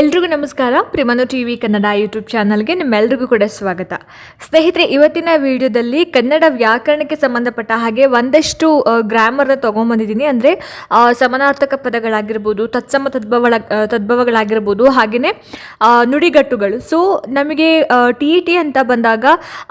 ಎಲ್ರಿಗೂ ನಮಸ್ಕಾರ. ಪ್ರಿಮನು ಟಿ ವಿ ಕನ್ನಡ ಯೂಟ್ಯೂಬ್ ಚಾನಲ್ಗೆ ನಿಮ್ಮೆಲ್ರಿಗೂ ಕೂಡ ಸ್ವಾಗತ. ಸ್ನೇಹಿತರೆ, ಇವತ್ತಿನ ವಿಡಿಯೋದಲ್ಲಿ ಕನ್ನಡ ವ್ಯಾಕರಣಕ್ಕೆ ಸಂಬಂಧಪಟ್ಟ ಹಾಗೆ ಒಂದಷ್ಟು ಗ್ರಾಮರ್ನ ತೊಗೊಂಬಂದಿದ್ದೀನಿ. ಅಂದರೆ ಸಮಾನಾರ್ಥಕ ಪದಗಳಾಗಿರ್ಬೋದು, ತತ್ಸಮ ತದ್ಭವಳ ತದ್ಭವಗಳಾಗಿರ್ಬೋದು ಹಾಗೆಯೇ ನುಡಿಗಟ್ಟುಗಳು. ಸೊ ನಮಗೆ ಟಿ ಇ ಟಿ ಅಂತ ಬಂದಾಗ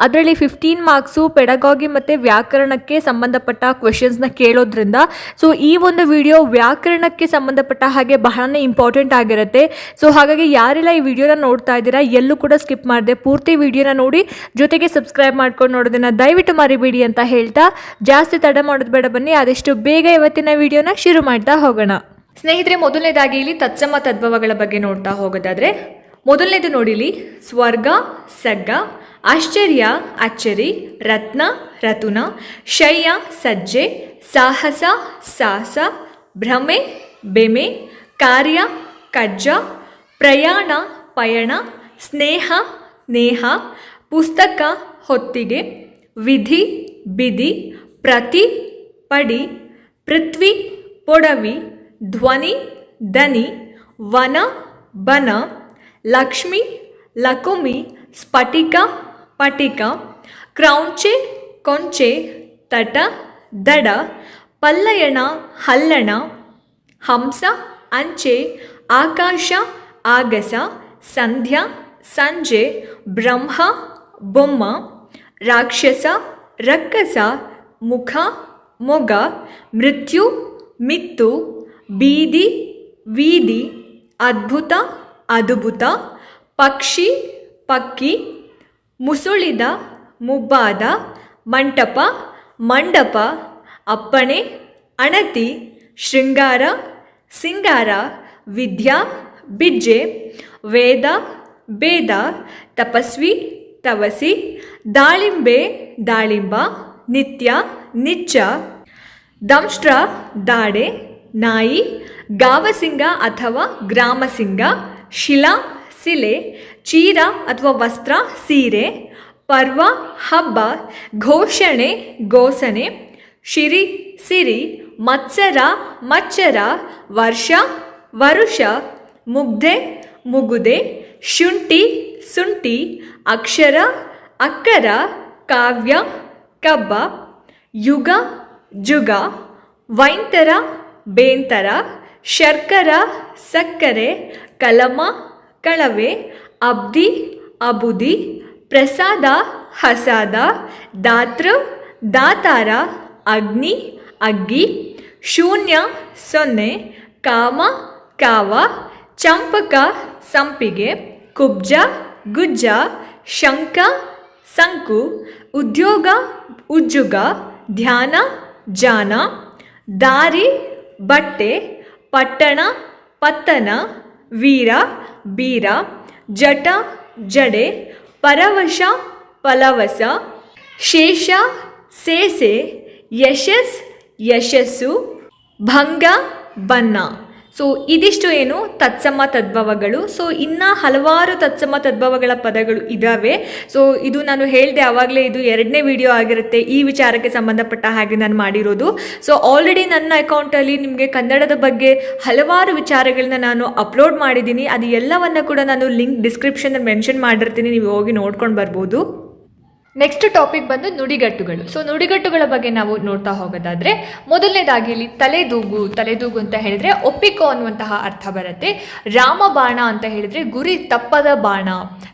ಅದರಲ್ಲಿ ಫಿಫ್ಟೀನ್ ಮಾರ್ಕ್ಸು ಪೆಡಗಾಗಿ ಮತ್ತು ವ್ಯಾಕರಣಕ್ಕೆ ಸಂಬಂಧಪಟ್ಟ ಕ್ವೆಶನ್ಸ್ನ ಕೇಳೋದ್ರಿಂದ ಸೊ ಈ ಒಂದು ವಿಡಿಯೋ ವ್ಯಾಕರಣಕ್ಕೆ ಸಂಬಂಧಪಟ್ಟ ಹಾಗೆ ಬಹಳನೇ ಇಂಪಾರ್ಟೆಂಟ್ ಆಗಿರುತ್ತೆ. ಸೊ ಹಾಗಾಗಿ ಯಾರೆಲ್ಲ ಈ ವಿಡಿಯೋನ ನೋಡ್ತಾ ಇದ್ದೀರಾ, ಎಲ್ಲೂ ಕೂಡ ಸ್ಕಿಪ್ ಮಾಡಿದೆ, ಪೂರ್ತಿ ವಿಡಿಯೋನ ನೋಡಿ ಜೊತೆಗೆ ಸಬ್ಸ್ಕ್ರೈಬ್ ಮಾಡ್ಕೊಂಡು ನೋಡೋದನ್ನ ದಯವಿಟ್ಟು ಮರಿಬೇಡಿ ಅಂತ ಹೇಳ್ತಾ, ಜಾಸ್ತಿ ತಡ ಮಾಡೋದು ಬೇಡ ಬನ್ನಿ, ಆದಷ್ಟು ಬೇಗ ಇವತ್ತಿನ ವಿಡಿಯೋನ ಶುರು ಮಾಡ್ತಾ ಹೋಗೋಣ. ಸ್ನೇಹಿತರೆ, ಮೊದಲನೇದಾಗಿ ಇಲ್ಲಿ ತತ್ಸಮ ತದ್ಭವಗಳ ಬಗ್ಗೆ ನೋಡ್ತಾ ಹೋಗೋದಾದ್ರೆ, ಮೊದಲನೇದು ನೋಡಿಲಿ, ಸ್ವರ್ಗ, ಸಗ್ಗ, ಆಶ್ಚರ್ಯ, ಅಚ್ಚರಿ, ರತ್ನ, ರತುನ, ಶಯ್ಯ, ಸಜ್ಜೆ, ಸಾಹಸ ಸಾಹಸ ಭ್ರಮೆ, ಬೆಮೆ, ಕಾರ್ಯ, ಕಜ್ಜ ಪ್ರಯಾಣ, ಪಯಣ, ಸ್ನೇಹ, ನೇಹ, ಪುಸ್ತಕ, ಹೊತ್ತಿಗೆ, ವಿಧಿ, ಬಿಧಿ, ಪ್ರತಿ, ಪಡಿ, ಪೃಥ್ವಿ, ಪೊಡವಿ, ಧ್ವನಿ, ದನಿ, ವನ, ಬನ, ಲಕ್ಷ್ಮಿ, ಲಕುಮಿ, ಸ್ಫಟಿಕ, ಪಟಿಕ, ಕ್ರೌಂಚೆ, ಕೊಂಚೆ, ತಟ, ದಡ, ಪಲ್ಲಯಣ, ಹಲ್ಲಣ, ಹಂಸ, ಅಂಚೆ, ಆಕಾಶ ಆಗಸ, ಸಂಧ್ಯಾ, ಸಂಜೆ, ಬ್ರಹ್ಮ, ಬೊಮ್ಮ, ರಾಕ್ಷಸ, ರಕ್ಕಸ, ಮುಖ, ಮೊಗ, ಮೃತ್ಯು, ಮಿತ್ತು, ಬೀದಿ, ವೀದಿ, ಅದ್ಭುತ ಅದ್ಭುತ, ಪಕ್ಷಿ, ಪಕ್ಕಿ, ಮುಸುಳಿದ, ಮುಬ್ಬಾದ, ಮಂಟಪ, ಮಂಡಪ, ಅಪ್ಪಣೆ, ಅಣತಿ, ಶೃಂಗಾರ, ಸಿಂಗಾರ, ವಿದ್ಯಾ ಬಿಜ್ಜೆ, ವೇದ, ಬೇದ, ತಪಸ್ವಿ, ತವಸಿ, ದಾಳಿಂಬೆ, ದಾಳಿಂಬ, ನಿತ್ಯ, ನಿಚ್ಚ, ದಂಷ್ಟ್ರ, ದಾಡೆ, ನಾಯಿ, ಗಾವಸಿಂಗ ಅಥವಾ ಗ್ರಾಮಸಿಂಗ, ಶಿಲಾ ಸಿಲೆ ಚೀರ ಅಥವಾ ವಸ್ತ್ರ, ಸೀರೆ, ಪರ್ವ, ಹಬ್ಬ, ಘೋಷಣೆ ಘೋಷಣೆ, ಶಿರಿ, ಸಿರಿ, ಮತ್ಸರ, ಮಚ್ಚರ, ವರ್ಷ, ವರುಷ ಮುಗ್ಧೆ, ಮುಗುದೆ, ಶುಂಠಿ ಸುಂಟಿ ಅಕ್ಷರ, ಅಕ್ಕರ, ಕಾವ್ಯ, ಕಬ್ಬ, ಯುಗ, ಜುಗ, ವೈಂತರ, ಬೇಂತರ, ಶರ್ಕರ, ಸಕ್ಕರೆ, ಕಲಮ, ಕಳವೆ, ಅಬ್ದಿ, ಅಬುದಿ, ಪ್ರಸಾದ, ಹಸಾದ, ದಾತೃ, ದಾತಾರ, ಅಗ್ನಿ, ಅಗ್ಗಿ, ಶೂನ್ಯ, ಸೊನ್ನೆ, ಕಾಮ, ಕಾವ ಚಂಪಕ, ಸಂಪಿಗೆ, ಕುಬ್ಜ, ಗುಜ್ಜ ಶಂಕ ಸಂಕು, ಉದ್ಯೋಗ, ಉಜ್ಜುಗ, ಧ್ಯಾನ, ಜಾನ, ದಾರಿ, ಬಟ್ಟೆ, ಪಟ್ಟಣ, ಪತ್ತನ, ವೀರ, ಬೀರ, ಜಟ, ಜಡೆ, ಪರವಶ ಪಲವಸ ಶೇಷ, ಸೇಸೆ, ಯಶಸ್, ಯಶಸ್ಸು, ಭಂಗ ಬನ್ನ ಸೊ ಇದಿಷ್ಟು ಏನು ತತ್ಸಮ ತದ್ಭವಗಳು. ಸೊ ಇನ್ನು ಹಲವಾರು ತತ್ಸಮ ತದ್ಭವಗಳ ಪದಗಳು ಇದ್ದಾವೆ ಸೊ ಇದು ನಾನು ಹೇಳಿದೆ ಆವಾಗಲೇ ಇದು ಎರಡನೇ ವಿಡಿಯೋ ಆಗಿರುತ್ತೆ. ಈ ವಿಚಾರಕ್ಕೆ ಸಂಬಂಧಪಟ್ಟ ಹಾಗೆ ನಾನು ಮಾಡಿರೋದು. ಸೊ ಆಲ್ರೆಡಿ ನನ್ನ ಅಕೌಂಟಲ್ಲಿ ನಿಮಗೆ ಕನ್ನಡದ ಬಗ್ಗೆ ಹಲವಾರು ವಿಚಾರಗಳನ್ನ ನಾನು ಅಪ್ಲೋಡ್ ಮಾಡಿದ್ದೀನಿ. ಅದು ಎಲ್ಲವನ್ನು ಕೂಡ ನಾನು ಲಿಂಕ್ ಡಿಸ್ಕ್ರಿಪ್ಷನ್ ಮೆನ್ಷನ್ ಮಾಡಿರ್ತೀನಿ. ನೀವು ಹೋಗಿ ನೋಡ್ಕೊಂಡು ಬರ್ಬೋದು. ನೆಕ್ಸ್ಟ್ ಟಾಪಿಕ್ ಬಂದು ನುಡಿಗಟ್ಟುಗಳು. ಸೊ ನುಡಿಗಟ್ಟುಗಳ ಬಗ್ಗೆ ನಾವು ನೋಡ್ತಾ ಹೋಗೋದಾದ್ರೆ, ಮೊದಲನೇದಾಗಿ ಇಲ್ಲಿ ತಲೆದೂಗು ತಲೆದೂಗು ಅಂತ ಹೇಳಿದ್ರೆ ಒಪ್ಪಿಕೋ ಅನ್ನುವಂತಹ ಅರ್ಥ ಬರುತ್ತೆ. ರಾಮಬಾಣ ಅಂತ ಹೇಳಿದ್ರೆ ಗುರಿ ತಪ್ಪದ ಬಾಣ.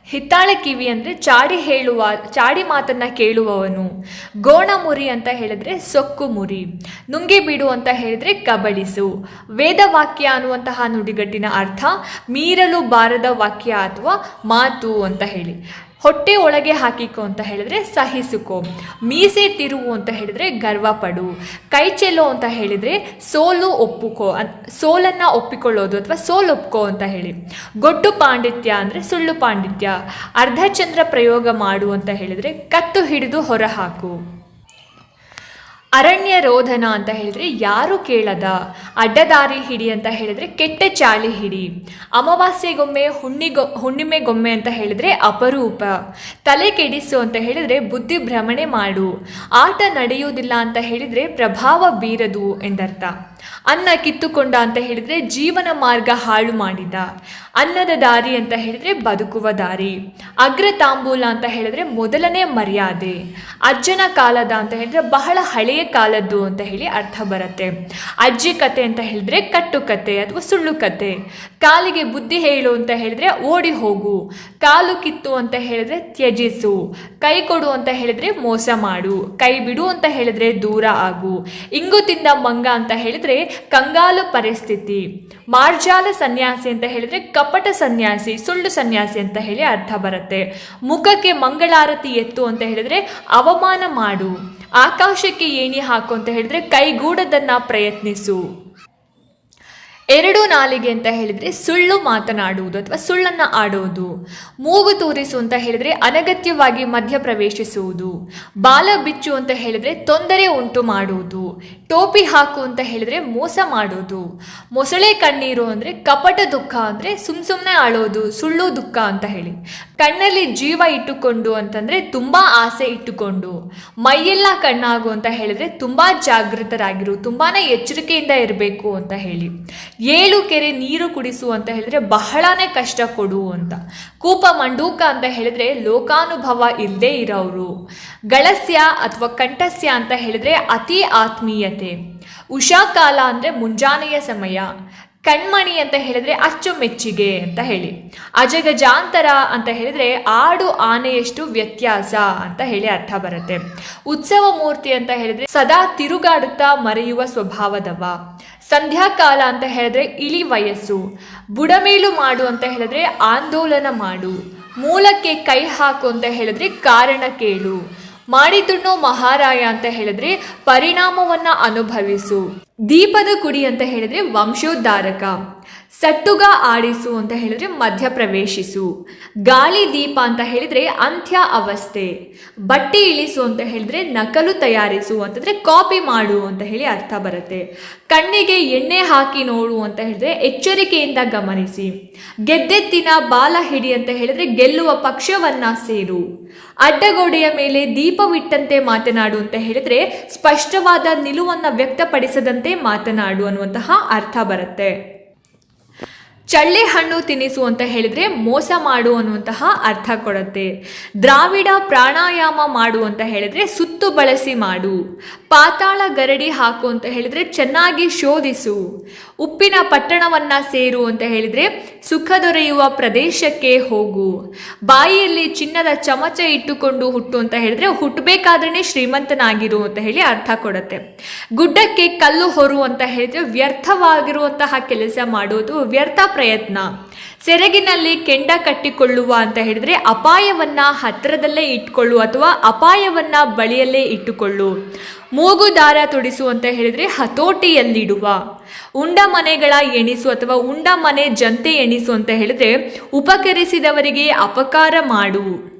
ಹಿತ್ತಾಳೆ ಕಿವಿ ಅಂದರೆ ಚಾಡಿ ಹೇಳುವ, ಚಾಡಿ ಮಾತನ್ನ ಕೇಳುವವನು. ಗೋಣಮುರಿ ಅಂತ ಹೇಳಿದ್ರೆ ಸೊಕ್ಕು ಮುರಿ. ನುಂಗಿ ಬಿಡು ಅಂತ ಹೇಳಿದ್ರೆ ಕಬಳಿಸು. ವೇದವಾಕ್ಯ ಅನ್ನುವಂತಹ ನುಡಿಗಟ್ಟಿನ ಅರ್ಥ, ಮೀರಲು ಬಾರದ ವಾಕ್ಯ ಅಥವಾ ಮಾತು ಅಂತ ಹೇಳಿ. ಹೊಟ್ಟೆ ಒಳಗೆ ಹಾಕಿಕೋ ಅಂತ ಹೇಳಿದ್ರೆ ಸಹಿಸುಕೋ. ಮೀಸೆ ತಿರುವು ಅಂತ ಹೇಳಿದ್ರೆ ಗರ್ವ ಪಡು ಕೈ ಚೆಲ್ಲೋ ಅಂತ ಹೇಳಿದ್ರೆ ಸೋಲು ಒಪ್ಪುಕೋ. ಅನ್, ಸೋಲನ್ನು ಒಪ್ಪಿಕೊಳ್ಳೋದು ಅಥವಾ ಸೋಲು ಒಪ್ಕೋ ಅಂತ ಹೇಳಿ. ಗೊಡ್ಡು ಪಾಂಡಿತ್ಯ ಅಂದರೆ ಸುಳ್ಳು ಪಾಂಡಿತ್ಯ. ಅರ್ಧಚಂದ್ರ ಪ್ರಯೋಗ ಮಾಡು ಅಂತ ಹೇಳಿದ್ರೆ ಕತ್ತು ಹಿಡಿದು ಹೊರಹಾಕು ಅರಣ್ಯ ರೋಧನ ಅಂತ ಹೇಳಿದ್ರೆ ಯಾರು ಕೇಳದ? ಅಡ್ಡದಾರಿ ಹಿಡಿ ಅಂತ ಹೇಳಿದ್ರೆ ಕೆಟ್ಟ ಚಾಳಿ ಹಿಡಿ. ಅಮಾವಾಸ್ಯೆಗೊಮ್ಮೆ, ಹುಣ್ಣಿಗೊ, ಹುಣ್ಣಿಮೆಗೊಮ್ಮೆ ಅಂತ ಹೇಳಿದ್ರೆ ಅಪರೂಪ. ತಲೆ ಕೆಡಿಸು ಅಂತ ಹೇಳಿದ್ರೆ ಬುದ್ಧಿ ಭ್ರಮಣೆ ಮಾಡು. ಆಟ ನಡೆಯುವುದಿಲ್ಲ ಅಂತ ಹೇಳಿದ್ರೆ ಪ್ರಭಾವ ಬೀರದು ಎಂದರ್ಥ. ಅನ್ನ ಕಿತ್ತುಕೊಂಡ ಅಂತ ಹೇಳಿದ್ರೆ ಜೀವನ ಮಾರ್ಗ ಹಾಳು ಮಾಡಿದ ಅನ್ನದ ದಾರಿ ಅಂತ ಹೇಳಿದ್ರೆ ಬದುಕುವ ದಾರಿ ಅಗ್ರ ತಾಂಬೂಲ ಅಂತ ಹೇಳಿದ್ರೆ ಮೊದಲನೇ ಮರ್ಯಾದೆ ಅಜ್ಜನ ಕಾಲದ ಅಂತ ಹೇಳಿದ್ರೆ ಬಹಳ ಹಳೆಯ ಕಾಲದ್ದು ಅಂತ ಹೇಳಿ ಅರ್ಥ ಬರುತ್ತೆ ಅಜ್ಜಿ ಕತೆ ಅಂತ ಹೇಳಿದ್ರೆ ಕಟ್ಟು ಕತೆ ಅಥವಾ ಸುಳ್ಳು ಕತೆ ಕಾಲಿಗೆ ಬುದ್ಧಿ ಹೇಳು ಅಂತ ಹೇಳಿದ್ರೆ ಓಡಿ ಹೋಗು ಕಾಲು ಕಿತ್ತು ಅಂತ ಹೇಳಿದ್ರೆ ತ್ಯಜಿಸು ಕೈ ಕೊಡು ಅಂತ ಹೇಳಿದ್ರೆ ಮೋಸ ಮಾಡು ಕೈ ಬಿಡು ಅಂತ ಹೇಳಿದ್ರೆ ದೂರ ಆಗು ಇಂಗು ತಿಂದ ಮಂಗ ಅಂತ ಹೇಳಿದ್ರೆ ಕಂಗಾಲು ಪರಿಸ್ಥಿತಿ. ಮಾರ್ಜಾಲ ಸನ್ಯಾಸಿ ಅಂತ ಹೇಳಿದ್ರೆ ಕಪಟ ಸನ್ಯಾಸಿ, ಸುಳ್ಳು ಸನ್ಯಾಸಿ ಅಂತ ಹೇಳಿ ಅರ್ಥ ಬರುತ್ತೆ. ಮುಖಕ್ಕೆ ಮಂಗಳಾರತಿ ಎತ್ತು ಅಂತ ಹೇಳಿದ್ರೆ ಅವಮಾನ ಮಾಡು. ಆಕಾಶಕ್ಕೆ ಏಣಿ ಹಾಕು ಅಂತ ಹೇಳಿದ್ರೆ ಕೈಗೂಡದನ್ನ ಪ್ರಯತ್ನಿಸು. ಎರಡು ನಾಲಿಗೆ ಅಂತ ಹೇಳಿದ್ರೆ ಸುಳ್ಳು ಮಾತನಾಡುವುದು ಅಥವಾ ಸುಳ್ಳನ್ನ ಆಡುವುದು ಮೂಗು ತೂರಿಸು ಅಂತ ಹೇಳಿದ್ರೆ ಅನಗತ್ಯವಾಗಿ ಮಧ್ಯ ಪ್ರವೇಶಿಸುವುದು. ಬಾಲ ಬಿಚ್ಚು ಅಂತ ಹೇಳಿದ್ರೆ ತೊಂದರೆ ಉಂಟು ಮಾಡುವುದು. ಟೋಪಿ ಹಾಕು ಅಂತ ಹೇಳಿದ್ರೆ ಮೋಸ ಮಾಡೋದು ಮೊಸಳೆ ಕಣ್ಣೀರು ಅಂದ್ರೆ ಕಪಟ ದುಃಖ ಅಂದ್ರೆ ಸುಮ್ ಸುಮ್ಮನೆ ಆಳೋದು ಸುಳ್ಳು ದುಃಖ ಅಂತ ಹೇಳಿ. ಕಣ್ಣಲ್ಲಿ ಜೀವ ಇಟ್ಟುಕೊಂಡು ಅಂತಂದ್ರೆ ತುಂಬಾ ಆಸೆ ಇಟ್ಟುಕೊಂಡು. ಮೈಯೆಲ್ಲ ಕಣ್ಣಾಗು ಅಂತ ಹೇಳಿದ್ರೆ ತುಂಬಾ ಜಾಗೃತರಾಗಿರು ತುಂಬಾ ಎಚ್ಚರಿಕೆಯಿಂದ ಇರಬೇಕು ಅಂತ ಹೇಳಿ. ಏಳು ಕೆರೆ ನೀರು ಕುಡಿಸು ಅಂತ ಹೇಳಿದ್ರೆ ಬಹಳನೇ ಕಷ್ಟ ಕೊಡು ಅಂತ. ಕೂಪ ಮಂಡೂಕ ಅಂತ ಹೇಳಿದ್ರೆ ಲೋಕಾನುಭವ ಇಲ್ಲದೆ ಇರೋರು. ಗಳಸ್ಯ ಅಥವಾ ಕಂಠಸ್ಯ ಅಂತ ಹೇಳಿದ್ರೆ ಅತಿ ಆತ್ಮೀಯತೆ. ಉಷಾಕಾಲ ಅಂದ್ರೆ ಮುಂಜಾನೆಯ ಸಮಯ. ಕಣ್ಮಣಿ ಅಂತ ಹೇಳಿದ್ರೆ ಅಚ್ಚುಮೆಚ್ಚಿಗೆ ಅಂತ ಹೇಳಿ. ಅಜಗಜಾಂತರ ಅಂತ ಹೇಳಿದ್ರೆ ಆಡು ಆನೆಯಷ್ಟು ವ್ಯತ್ಯಾಸ ಅಂತ ಹೇಳಿ ಅರ್ಥ ಬರುತ್ತೆ. ಉತ್ಸವ ಮೂರ್ತಿ ಅಂತ ಹೇಳಿದ್ರೆ ಸದಾ ತಿರುಗಾಡುತ್ತಾ ಮರೆಯುವ ಸ್ವಭಾವದವ. ಸಂಧ್ಯಾಕಾಲ ಅಂತ ಹೇಳಿದ್ರೆ ಇಳಿ ವಯಸ್ಸು. ಬುಡಮೇಲು ಮಾಡು ಅಂತ ಹೇಳಿದ್ರೆ ಆಂದೋಲನ ಮಾಡು. ಮೂಲಕ್ಕೆ ಕೈ ಹಾಕು ಅಂತ ಹೇಳಿದ್ರೆ ಕಾರಣ ಕೇಳು. ಮಾಡಿದುಣ್ಣು ಮಹಾರಾಯ ಅಂತ ಹೇಳಿದ್ರೆ ಪರಿಣಾಮವನ್ನ ಅನುಭವಿಸು. ದೀಪದ ಕುಡಿ ಅಂತ ಹೇಳಿದ್ರೆ ವಂಶೋದ್ಧಾರಕ. ಸಟ್ಟುಗ ಆಡಿಸು ಅಂತ ಹೇಳಿದ್ರೆ ಮಧ್ಯ ಪ್ರವೇಶಿಸು ಗಾಳಿ ದೀಪ ಅಂತ ಹೇಳಿದ್ರೆ ಅಂತ್ಯ ಅವಸ್ಥೆ. ಬಟ್ಟೆ ಇಳಿಸು ಅಂತ ಹೇಳಿದ್ರೆ ನಕಲು ತಯಾರಿಸು ಅಂತಂದ್ರೆ ಕಾಪಿ ಮಾಡು ಅಂತ ಹೇಳಿ ಅರ್ಥ ಬರುತ್ತೆ. ಕಣ್ಣಿಗೆ ಎಣ್ಣೆ ಹಾಕಿ ನೋಡು ಅಂತ ಹೇಳಿದ್ರೆ ಎಚ್ಚರಿಕೆಯಿಂದ ಗಮನಿಸಿ. ಗೆದ್ದೆತ್ತಿನ ಬಾಲ ಹಿಡಿ ಅಂತ ಹೇಳಿದ್ರೆ ಗೆಲ್ಲುವ ಪಕ್ಷವನ್ನ ಸೇರು. ಅಡ್ಡಗೋಡೆಯ ಮೇಲೆ ದೀಪವಿಟ್ಟಂತೆ ಮಾತನಾಡು ಅಂತ ಹೇಳಿದ್ರೆ ಸ್ಪಷ್ಟವಾದ ನಿಲುವನ್ನ ವ್ಯಕ್ತಪಡಿಸದಂತೆ ಮಾತನಾಡು ಅನ್ನುವಂತಹ ಅರ್ಥ ಬರುತ್ತೆ. ಚಳ್ಳೆ ಹಣ್ಣು ತಿನ್ನಿಸು ಅಂತ ಹೇಳಿದ್ರೆ ಮೋಸ ಮಾಡು ಅನ್ನುವಂತಹ ಅರ್ಥ ಕೊಡುತ್ತೆ. ದ್ರಾವಿಡ ಪ್ರಾಣಾಯಾಮ ಮಾಡು ಅಂತ ಹೇಳಿದ್ರೆ ಸುತ್ತು ಬಳಸಿ ಮಾಡು. ಪಾತಾಳ ಗರಡಿ ಹಾಕು ಅಂತ ಹೇಳಿದ್ರೆ ಚೆನ್ನಾಗಿ ಶೋಧಿಸು. ಉಪ್ಪಿನ ಪಟ್ಟಣವನ್ನ ಸೇರು ಅಂತ ಹೇಳಿದ್ರೆ ಸುಖ ದೊರೆಯುವ ಪ್ರದೇಶಕ್ಕೆ ಹೋಗು. ಬಾಯಿಯಲ್ಲಿ ಚಿನ್ನದ ಚಮಚ ಇಟ್ಟುಕೊಂಡು ಹುಟ್ಟು ಅಂತ ಹೇಳಿದ್ರೆ ಹುಟ್ಟಬೇಕಾದ್ರೆ ಶ್ರೀಮಂತನಾಗಿರು ಅಂತ ಹೇಳಿ ಅರ್ಥ ಕೊಡುತ್ತೆ. ಗುಡ್ಡಕ್ಕೆ ಕಲ್ಲು ಹೊರು ಅಂತ ಹೇಳಿದ್ರೆ ವ್ಯರ್ಥವಾಗಿರುವಂತಹ ಕೆಲಸ ಮಾಡುವುದು ವ್ಯರ್ಥ ಪ್ರಯತ್ನ. ಸೆರಗಿನಲ್ಲಿ ಕೆಂಡ ಕಟ್ಟಿಕೊಳ್ಳುವ ಅಂತ ಹೇಳಿದ್ರೆ ಅಪಾಯವನ್ನ ಹತ್ತಿರದಲ್ಲೇ ಇಟ್ಕೊಳ್ಳು ಅಥವಾ ಅಪಾಯವನ್ನ ಬಳಿಯಲ್ಲೇ ಇಟ್ಟುಕೊಳ್ಳು. ಮೂಗು ದಾರ ತೊಡಿಸು ಅಂತ ಹೇಳಿದ್ರೆ ಹತೋಟಿಯಲ್ಲಿಡುವ. ಉಂಡ ಮನೆಗಳ ಎಣಿಸು ಅಥವಾ ಉಂಡ ಮನೆ ಜಂತೆ ಎಣಿಸು ಅಂತ ಹೇಳಿದ್ರೆ ಉಪಕರಿಸಿದವರಿಗೆ ಅಪಕಾರ ಮಾಡು.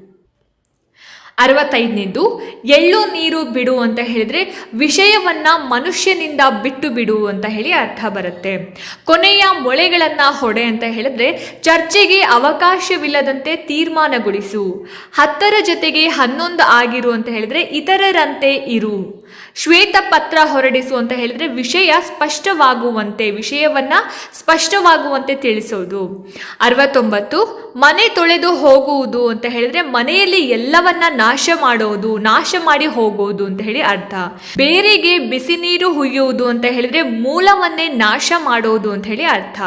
ಅರವತ್ತೈದನೇದು, ಎಳ್ಳು ನೀರು ಬಿಡು ಅಂತ ಹೇಳಿದ್ರೆ, ವಿಷಯವನ್ನ ಮನುಷ್ಯನಿಂದ ಬಿಟ್ಟು ಬಿಡು ಅಂತ ಹೇಳಿ ಅರ್ಥ ಬರುತ್ತೆ. ಕೊನೆಯ ಮೊಳೆಗಳನ್ನ ಹೊಡೆ ಅಂತ ಹೇಳಿದ್ರೆ, ಚರ್ಚೆಗೆ ಅವಕಾಶವಿಲ್ಲದಂತೆ ತೀರ್ಮಾನಗೊಳಿಸು. ಹತ್ತರ ಜೊತೆಗೆ ಹನ್ನೊಂದು ಆಗಿರು ಅಂತ ಹೇಳಿದ್ರೆ, ಇತರರಂತೆ ಇರು ಶ್ವೇತ ಪತ್ರ ಹೊರಡಿಸು ಅಂತ ಹೇಳಿದ್ರೆ ವಿಷಯ ಸ್ಪಷ್ಟವಾಗುವಂತೆ, ವಿಷಯವನ್ನ ಸ್ಪಷ್ಟವಾಗುವಂತೆ ತಿಳಿಸೋದು. ಅರವತ್ತೊಂಬತ್ತು, ಮನೆ ತೊಳೆದು ಹೋಗುವುದು ಅಂತ ಹೇಳಿದ್ರೆ ಮನೆಯಲ್ಲಿ ಎಲ್ಲವನ್ನ ನಾಶ ಮಾಡೋದು, ನಾಶ ಮಾಡಿ ಹೋಗೋದು ಅಂತ ಹೇಳಿ ಅರ್ಥ. ಬೇರೆಗೆ ಬಿಸಿ ನೀರು ಹುಯ್ಯುವುದು ಅಂತ ಹೇಳಿದ್ರೆ ಮೂಲವನ್ನೇ ನಾಶ ಮಾಡೋದು ಅಂತ ಹೇಳಿ ಅರ್ಥ.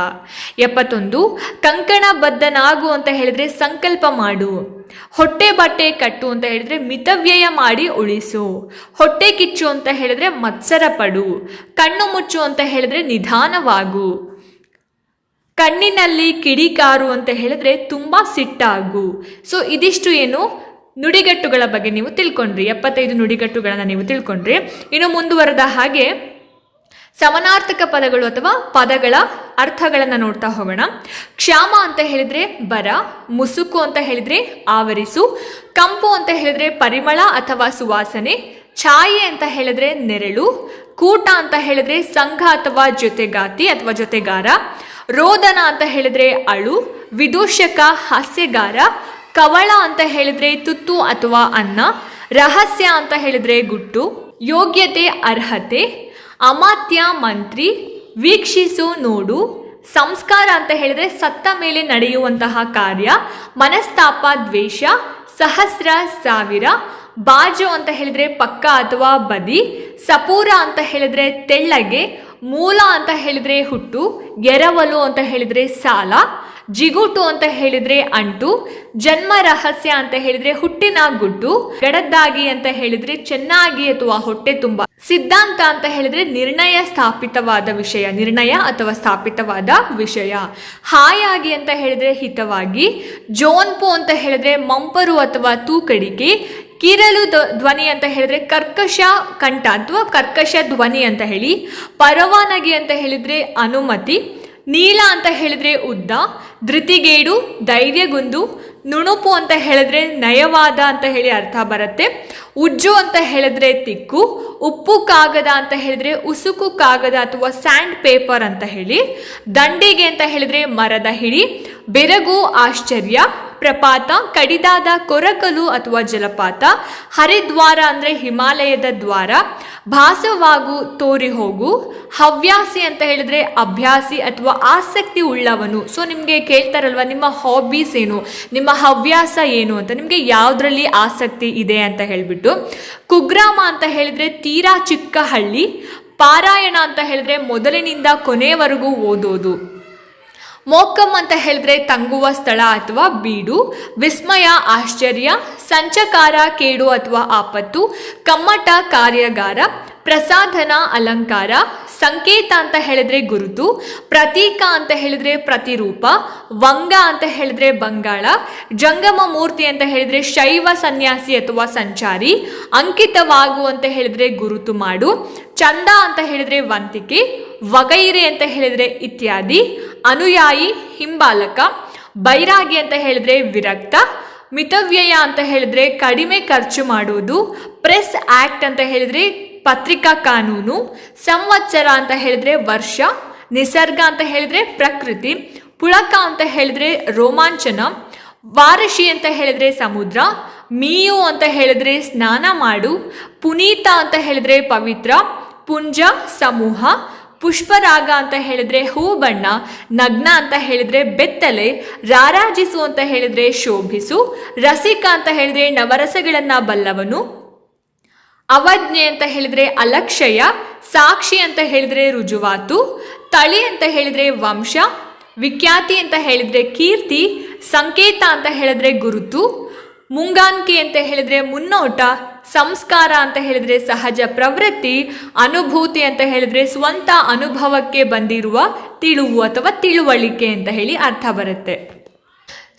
ಎಪ್ಪತ್ತೊಂದು, ಕಂಕಣ ಬದ್ಧನಾಗು ಅಂತ ಹೇಳಿದ್ರೆ ಸಂಕಲ್ಪ ಮಾಡು. ಹೊಟ್ಟೆ ಬಟ್ಟೆ ಕಟ್ಟು ಅಂತ ಹೇಳಿದ್ರೆ ಮಿತವ್ಯಯ ಮಾಡಿ ಉಳಿಸು. ಹೊಟ್ಟೆ ಕಿಚ್ಚು ಅಂತ ಹೇಳಿದ್ರೆ ಮತ್ಸರ ಪಡು. ಕಣ್ಣು ಮುಚ್ಚು ಅಂತ ಹೇಳಿದ್ರೆ ನಿಧಾನವಾಗು. ಕಣ್ಣಿನಲ್ಲಿ ಕಿಡಿಕಾರು ಅಂತ ಹೇಳಿದ್ರೆ ತುಂಬಾ ಸಿಟ್ಟಾಗು. ಸೊ ಇದಿಷ್ಟು ಏನು ನುಡಿಗಟ್ಟುಗಳ ಬಗ್ಗೆ ನೀವು ತಿಳ್ಕೊಂಡ್ರಿ. ಎಪ್ಪತ್ತೈದು ನುಡಿಗಟ್ಟುಗಳನ್ನ ನೀವು ತಿಳ್ಕೊಂಡ್ರಿ. ಇನ್ನು ಮುಂದುವರೆದ ಹಾಗೆ ಸಮನಾರ್ಥಕ ಪದಗಳು ಅಥವಾ ಪದಗಳ ಅರ್ಥಗಳನ್ನು ನೋಡ್ತಾ ಹೋಗೋಣ. ಕ್ಷಾಮ ಅಂತ ಹೇಳಿದ್ರೆ ಬರ, ಮುಸುಕು ಅಂತ ಹೇಳಿದ್ರೆ ಆವರಿಸು, ಕಂಪು ಅಂತ ಹೇಳಿದ್ರೆ ಪರಿಮಳ ಅಥವಾ ಸುವಾಸನೆ, ಛಾಯೆ ಅಂತ ಹೇಳಿದ್ರೆ ನೆರಳು, ಕೂಟ ಅಂತ ಹೇಳಿದ್ರೆ ಸಂಘ ಅಥವಾ ಜೊತೆಗಾತಿ ಅಥವಾ ಜೊತೆಗಾರ, ರೋದನ ಅಂತ ಹೇಳಿದ್ರೆ ಅಳು, ವಿದೂಷಕ, ಹಾಸ್ಯಗಾರ, ಕವಳ ಅಂತ ಹೇಳಿದ್ರೆ ತುತ್ತು ಅಥವಾ ಅನ್ನ, ರಹಸ್ಯ ಅಂತ ಹೇಳಿದ್ರೆ ಗುಟ್ಟು, ಯೋಗ್ಯತೆ, ಅರ್ಹತೆ ಅಮಾತ್ಯ ಮಂತ್ರಿ ವೀಕ್ಷಿಸು ನೋಡು. ಸಂಸ್ಕಾರ ಅಂತ ಹೇಳಿದ್ರೆ ಸತ್ತ ಮೇಲೆ ನಡೆಯುವಂತಹ ಕಾರ್ಯ, ಮನಸ್ತಾಪ, ದ್ವೇಷ, ಸಹಸ್ರ, ಸಾವಿರ, ಬಾಜು ಅಂತ ಹೇಳಿದ್ರೆ ಪಕ್ಕ ಅಥವಾ ಬದಿ, ಸಪೂರ ಅಂತ ಹೇಳಿದ್ರೆ ತೆಳ್ಳಗೆ, ಮೂಲ ಅಂತ ಹೇಳಿದ್ರೆ ಹುಟ್ಟು ಎರವಲು ಅಂತ ಹೇಳಿದ್ರೆ ಸಾಲ ಜಿಗುಟು ಅಂತ ಹೇಳಿದ್ರೆ ಅಂಟು, ಜನ್ಮ ರಹಸ್ಯ ಅಂತ ಹೇಳಿದ್ರೆ ಹುಟ್ಟಿನ ಗುಟ್ಟು ಗಡದ್ದಾಗಿ ಅಂತ ಹೇಳಿದ್ರೆ ಚೆನ್ನಾಗಿ ಅಥವಾ ಹೊಟ್ಟೆ ತುಂಬ. ಸಿದ್ಧಾಂತ ಅಂತ ಹೇಳಿದ್ರೆ ನಿರ್ಣಯ ಸ್ಥಾಪಿತವಾದ ವಿಷಯ, ನಿರ್ಣಯ ಅಥವಾ ಸ್ಥಾಪಿತವಾದ ವಿಷಯ. ಹಾಯಾಗಿ ಅಂತ ಹೇಳಿದ್ರೆ ಹಿತವಾಗಿ, ಜೋನ್ಪು ಅಂತ ಹೇಳಿದ್ರೆ ಮಂಪರು ಅಥವಾ ತೂಕಡಿಕೆ ಕಿರಲು ಧ್ವ- ಧ್ವನಿ ಅಂತ ಹೇಳಿದ್ರೆ ಕರ್ಕಶ ಕಂಠ ಅಥವಾ ಕರ್ಕಶ ಧ್ವನಿ ಅಂತ ಹೇಳಿ, ಪರವಾನಗಿ ಅಂತ ಹೇಳಿದ್ರೆ ಅನುಮತಿ, ನೀಲ ಅಂತ ಹೇಳಿದ್ರೆ ಉದ್ದ ಧೃತಿಗೇಡು, ಧೈರ್ಯಗುಂದು, ನುಣುಪು ಅಂತ ಹೇಳಿದ್ರೆ ನಯವಾದ ಅಂತ ಹೇಳಿ ಅರ್ಥ ಬರುತ್ತೆ. ಉಜ್ಜು ಅಂತ ಹೇಳಿದ್ರೆ ತಿಕ್ಕು, ಉಪ್ಪು ಕಾಗದ ಅಂತ ಹೇಳಿದ್ರೆ ಉಸುಕು ಕಾಗದ ಅಥವಾ ಸ್ಯಾಂಡ್ ಪೇಪರ್ ಅಂತ ಹೇಳಿ. ದಂಡಿಗೆ ಅಂತ ಹೇಳಿದ್ರೆ ಮರದ ಹಿಡಿ. ಬೆರಗು ಆಶ್ಚರ್ಯ, ಪ್ರಪಾತ, ಕಡಿದಾದ ಕೊರಕಲು ಅಥವಾ ಜಲಪಾತ. ಹರಿದ್ವಾರ ಅಂದರೆ ಹಿಮಾಲಯದ ದ್ವಾರ. ಭಾಸವಾಗು ತೋರಿ ಹೋಗು, ಹವ್ಯಾಸಿ ಅಂತ ಹೇಳಿದ್ರೆ ಅಭ್ಯಾಸಿ ಅಥವಾ ಆಸಕ್ತಿ ಉಳ್ಳವನು. ಸೊ ನಿಮಗೆ ಕೇಳ್ತಾರಲ್ವ, ನಿಮ್ಮ ಹಾಬೀಸ್ ಏನು, ನಿಮ್ಮ ಹವ್ಯಾಸ ಏನು ಅಂತ. ನಿಮಗೆ ಯಾವುದರಲ್ಲಿ ಆಸಕ್ತಿ ಇದೆ ಅಂತ ಹೇಳಿಬಿಟ್ಟು. ಕುಗ್ರಾಮ ಅಂತ ಹೇಳಿದ್ರೆ ತೀರಾ ಚಿಕ್ಕ ಹಳ್ಳಿ ಪಾರಾಯಣ ಅಂತ ಹೇಳಿದ್ರೆ ಮೊದಲಿನಿಂದ ಕೊನೆಯವರೆಗೂ ಓದೋದು. ಮೋಕಮ್ ಅಂತ ಹೇಳಿದ್ರೆ ತಂಗುವ ಸ್ಥಳ ಅಥವಾ ಬೀಡು, ವಿಸ್ಮಯ, ಆಶ್ಚರ್ಯ, ಸಂಚಕಾರ, ಕೇಡು ಅಥವಾ ಆಪತ್ತು, ಕಮ್ಮಟ, ಕಾರ್ಯಾಗಾರ, ಪ್ರಸಾಧನ, ಅಲಂಕಾರ, ಸಂಕೇತ ಅಂತ ಹೇಳಿದ್ರೆ ಗುರುತು, ಪ್ರತೀಕ ಅಂತ ಹೇಳಿದ್ರೆ ಪ್ರತಿರೂಪ, ವಂಗ ಅಂತ ಹೇಳಿದ್ರೆ ಬಂಗಾಳ, ಜಂಗಮ ಮೂರ್ತಿ ಅಂತ ಹೇಳಿದ್ರೆ ಶೈವ ಸನ್ಯಾಸಿ ಅಥವಾ ಸಂಚಾರಿ, ಅಂಕಿತವಾಗು ಅಂತ ಹೇಳಿದ್ರೆ ಗುರುತು ಮಾಡು, ಚಂದ ಅಂತ ಹೇಳಿದ್ರೆ ವಂತಿಕೆ, ವಗೈರೆ ಅಂತ ಹೇಳಿದ್ರೆ ಇತ್ಯಾದಿ. ಅನುಯಾಯಿ, ಹಿಂಬಾಲಕ, ಬೈರಾಗಿ ಅಂತ ಹೇಳಿದ್ರೆ ವಿರಕ್ತ, ಮಿತವ್ಯಯ ಅಂತ ಹೇಳಿದ್ರೆ ಕಡಿಮೆ ಖರ್ಚು ಮಾಡುವುದು, ಪ್ರೆಸ್ ಆಕ್ಟ್ ಅಂತ ಹೇಳಿದ್ರೆ ಪತ್ರಿಕಾ ಕಾನೂನು, ಸಂವತ್ಸರ ಅಂತ ಹೇಳಿದ್ರೆ ವರ್ಷ, ನಿಸರ್ಗ ಅಂತ ಹೇಳಿದ್ರೆ ಪ್ರಕೃತಿ, ಪುಳಕ ಅಂತ ಹೇಳಿದ್ರೆ ರೋಮಾಂಚನ, ವಾರಶಿ ಅಂತ ಹೇಳಿದ್ರೆ ಸಮುದ್ರ, ಮೀಯು ಅಂತ ಹೇಳಿದ್ರೆ ಸ್ನಾನ ಮಾಡು, ಪುನೀತ ಅಂತ ಹೇಳಿದ್ರೆ ಪವಿತ್ರ, ಪುಂಜ, ಸಮೂಹ ಪುಷ್ಪರಾಗ ಅಂತ ಹೇಳಿದ್ರೆ ಹೂ ಬಣ್ಣ ನಗ್ನ ಅಂತ ಹೇಳಿದ್ರೆ ಬೆತ್ತಲೆ, ರಾರಾಜಿಸು ಅಂತ ಹೇಳಿದ್ರೆ ಶೋಭಿಸು, ರಸಿಕ ಅಂತ ಹೇಳಿದ್ರೆ ನವರಸಗಳನ್ನ ಬಲ್ಲವನು, ಅವಜ್ಞೆ ಅಂತ ಹೇಳಿದ್ರೆ ಅಲಕ್ಷಯ, ಸಾಕ್ಷಿ ಅಂತ ಹೇಳಿದ್ರೆ ರುಜುವಾತು, ತಳಿ ಅಂತ ಹೇಳಿದ್ರೆ ವಂಶ, ವಿಖ್ಯಾತಿ ಅಂತ ಹೇಳಿದ್ರೆ ಕೀರ್ತಿ, ಸಂಕೇತ ಅಂತ ಹೇಳಿದ್ರೆ ಗುರುತು ಮುಂಗಾನ್ಕೆ ಅಂತ ಹೇಳಿದ್ರೆ ಮುನ್ನೋಟ, ಸಂಸ್ಕಾರ ಅಂತ ಹೇಳಿದ್ರೆ ಸಹಜ ಪ್ರವೃತ್ತಿ, ಅನುಭೂತಿ ಅಂತ ಹೇಳಿದ್ರೆ ಸ್ವಂತ ಅನುಭವಕ್ಕೆ ಬಂದಿರುವ ತಿಳುವು ಅಥವಾ ತಿಳುವಳಿಕೆ ಅಂತ ಹೇಳಿ ಅರ್ಥ ಬರುತ್ತೆ.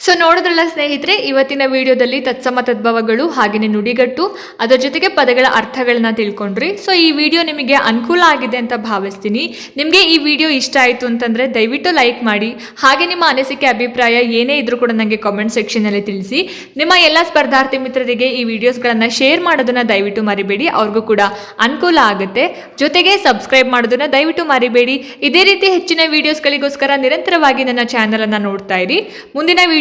ಸೊ ನೋಡೋದ್ರಲ್ಲ ಸ್ನೇಹಿತರೆ, ಇವತ್ತಿನ ವಿಡಿಯೋದಲ್ಲಿ ತತ್ಸಮ ತದ್ಭವಗಳು ಹಾಗೆಯೇ ನುಡಿಗಟ್ಟು, ಅದರ ಜೊತೆಗೆ ಪದಗಳ ಅರ್ಥಗಳನ್ನ ತಿಳ್ಕೊಂಡ್ರಿ. ಸೊ ಈ ವಿಡಿಯೋ ನಿಮಗೆ ಅನುಕೂಲ ಆಗಿದೆ ಅಂತ ಭಾವಿಸ್ತೀನಿ. ನಿಮಗೆ ಈ ವಿಡಿಯೋ ಇಷ್ಟ ಆಯಿತು ಅಂತಂದರೆ ದಯವಿಟ್ಟು ಲೈಕ್ ಮಾಡಿ. ಹಾಗೆ ನಿಮ್ಮ ಅನಿಸಿಕೆ, ಅಭಿಪ್ರಾಯ ಏನೇ ಇದ್ರೂ ಕೂಡ ನನಗೆ ಕಾಮೆಂಟ್ ಸೆಕ್ಷನಲ್ಲಿ ತಿಳಿಸಿ. ನಿಮ್ಮ ಎಲ್ಲ ಸ್ಪರ್ಧಾರ್ಥಿ ಮಿತ್ರರಿಗೆ ಈ ವಿಡಿಯೋಸ್ಗಳನ್ನು ಶೇರ್ ಮಾಡೋದನ್ನ ದಯವಿಟ್ಟು ಮರಿಬೇಡಿ. ಅವ್ರಿಗೂ ಕೂಡ ಅನುಕೂಲ ಆಗುತ್ತೆ. ಜೊತೆಗೆ ಸಬ್ಸ್ಕ್ರೈಬ್ ಮಾಡೋದನ್ನ ದಯವಿಟ್ಟು ಮರಿಬೇಡಿ. ಇದೇ ರೀತಿ ಹೆಚ್ಚಿನ ವಿಡಿಯೋಸ್ಗಳಿಗೋಸ್ಕರ ನಿರಂತರವಾಗಿ ನನ್ನ ಚಾನಲನ್ನು ನೋಡ್ತಾ ಇರಿ. ಮುಂದಿನ